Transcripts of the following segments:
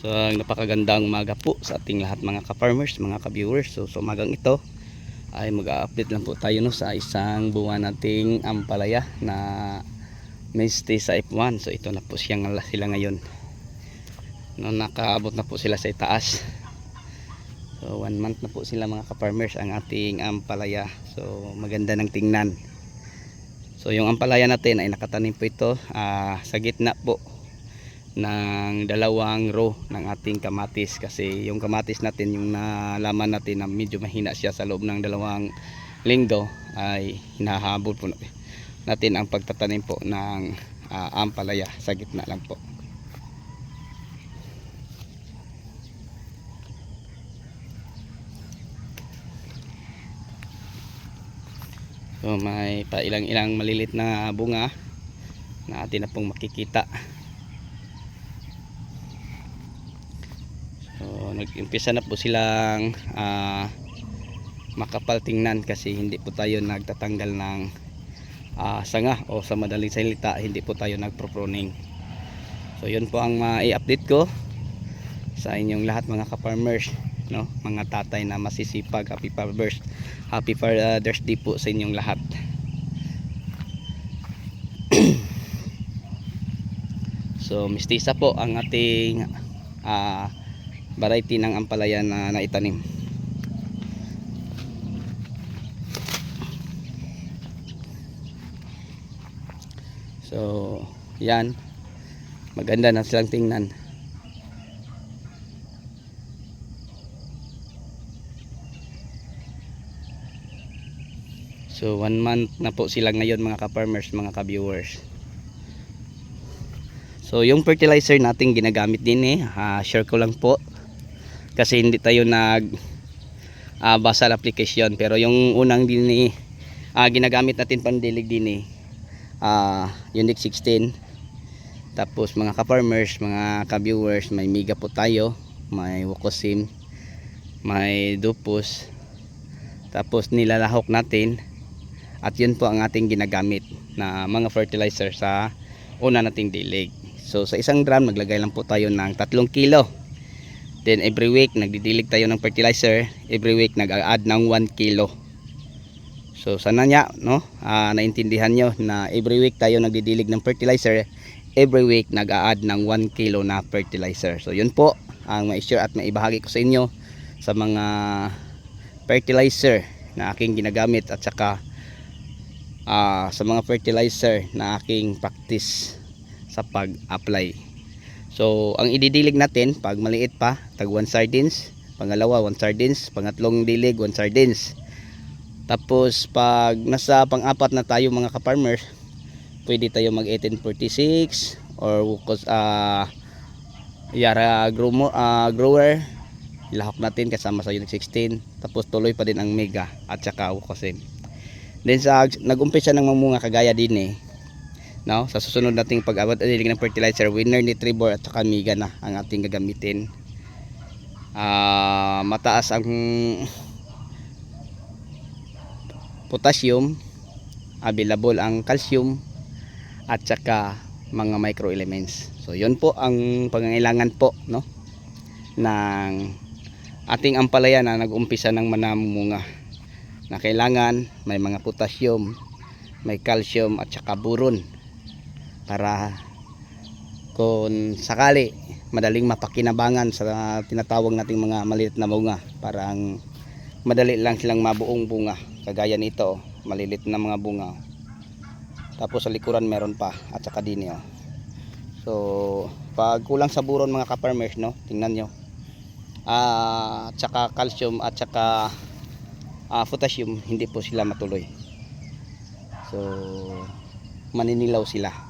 So napakagandang umaga po sa ating lahat mga ka-farmers, mga ka-viewers. So sa umagang ito ay mag-update lang po tayo no sa isang buwan nating ampalaya na may stay sa F1. So ito na po siyang sila ngayon. No, nakaabot na po sila sa itaas. So one month na po sila mga ka-farmers ang ating ampalaya. So maganda ng tingnan. So yung ampalaya natin ay nakatanim po ito ah, sa gitna po ng dalawang row ng ating kamatis. Kasi yung kamatis natin yung nalaman natin na medyo mahina siya sa loob ng dalawang linggo ay hinahabol po natin ang pagtatanim po ng ah, ampalaya sa gitna lang po. So may pa ilang ilang malilit na bunga na atin na pong makikita So, nag-umpisa na po silang ah, makapal tingnan kasi hindi po tayo nagtatanggal ng ah, sanga o sa madaling salita hindi po tayo nagpro-pruning. So, yun po ang mai-update ko sa inyong lahat mga ka-farmers, no? Mga tatay na masisipag. Happy Father's Happy Father's Day po sa inyong lahat. so, mistisa po ang ating ah variety ng ampalaya na naitanim. So, yan. Maganda na silang tingnan. So, one month na po sila ngayon mga ka-farmers, mga ka-viewers. So, yung fertilizer natin ginagamit din eh. ah, share ko lang po kasi hindi tayo nag uh, basal application. Pero yung unang din eh, ah, ginagamit natin pandilig din eh uh, Unique 16 tapos mga ka-farmers mga ka-viewers may miga po tayo may wukosim may dupos tapos nilalahok natin. At yun po ang ating ginagamit na mga fertilizer sa una nating dilig. So sa isang drum naglagay lang po tayo ng 3 kilo Then every week nagdidilig tayo ng fertilizer, every week nag-add ng 1 kilo. So sana niya, no? Ah, naintindihan nyo na every week tayo nagdidilig ng fertilizer, every week nag-add ng 1 kilo na fertilizer. So yun po ang ma-share at maibahagi ko sa inyo sa mga fertilizer na aking ginagamit at saka ah, sa mga fertilizer na aking practice sa pag-apply. So, ang ididilig natin, pag maliit pa, tag 1 sardines. Pangalawa, 1 sardines. Pangatlong dilig, 1 sardines. Tapos, pag nasa pang-apat na tayo mga ka-farmers, pwede tayo mag 1846 or ah, yara grower, ah, grower. Ilahok natin kasama sa unit 16. Tapos, tuloy pa din ang mega at saka wukosin. Then, sa nag-umpisa ng mamunga kagaya din eh, no? Sa susunod nating pag-abot adilig ng fertilizer winner nitribor at saka miga na ang ating gagamitin. Ah, mataas ang potassium available ang calcium at saka mga microelements. So yun po ang pangangailangan po no? Ng ating ampalaya na nag-umpisa ng manamunga na kailangan may mga potassium may calcium at saka buron para kung sakali madaling mapakinabangan sa tinatawag nating mga maliit na bunga. Parang madali lang silang mabuong bunga. Kagaya nito malilit na mga bunga. Tapos sa likuran meron pa at saka din oh. so pag kulang sa buron mga ka-farmers no? Tingnan nyo. Ah, at saka calcium at saka ah, potassium hindi po sila matuloy. So maninilaw sila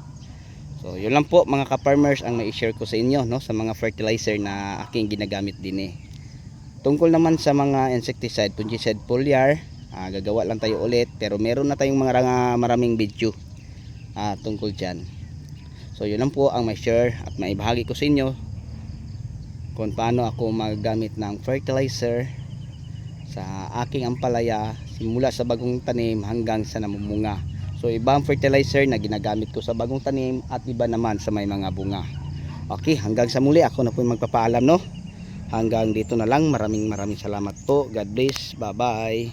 So, yun lang po mga ka-farmers ang mai-share ko sa inyo no sa mga fertilizer na aking ginagamit din eh. Tungkol naman sa mga insecticide, fungicide, foliar, ah, gagawa lang tayo ulit pero meron na tayong mga maraming video ah, tungkol diyan. So, yun lang po ang mai-share at maibahagi ko sa inyo kung paano ako maggamit ng fertilizer sa aking ampalaya simula sa bagong tanim hanggang sa namumunga. So ibang fertilizer na ginagamit ko sa bagong tanim at iba naman sa may mga bunga. Okay, hanggang sa muli ako na po magpapaalam no. Hanggang dito na lang. Maraming maraming salamat po. God bless. Bye-bye.